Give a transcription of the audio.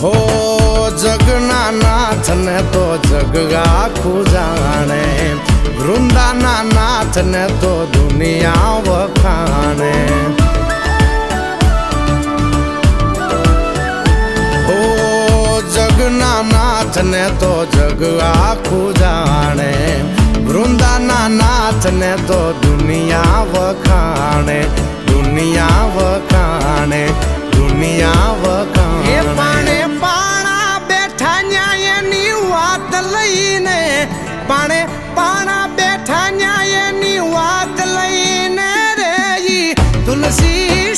હો જગના નાથ ને તો જગ આખું જાણે, વૃંદાના નાથ ને તો દુનિયા વખાણે. હો જગના નાથ ને તો જગ આખું જાણે, વૃંદાના નાથ ને તો દુનિયા વખાણે લઈને પાણે પાણા બેઠા ન્યાયની વાત લઈને રે તુલસી